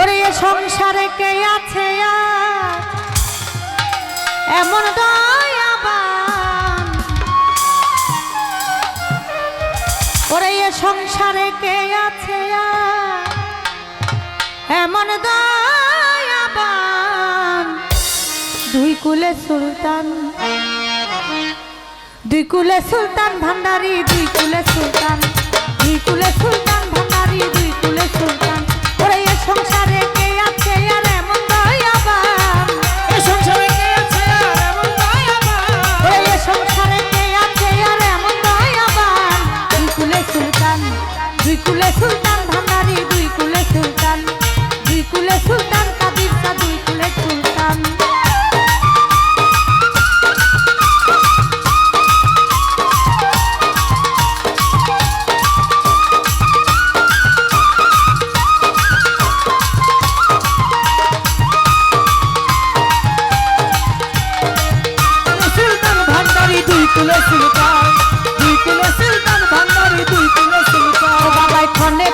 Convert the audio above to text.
ওরে সংসারে কে আছে এমন দয়াবান। ওরে সংসারে কে আছে এমন দয়াবান। দুই কুলে সুলতান। দুই কুলে সুলতান ভান্ডারি, দুই কুলে সুলতান। দুই কুলে সুলতান কিলো সুলতান দুই কিলো সুলতান ভান্ডারি দুই কিলো সুলতান। বাবা খনে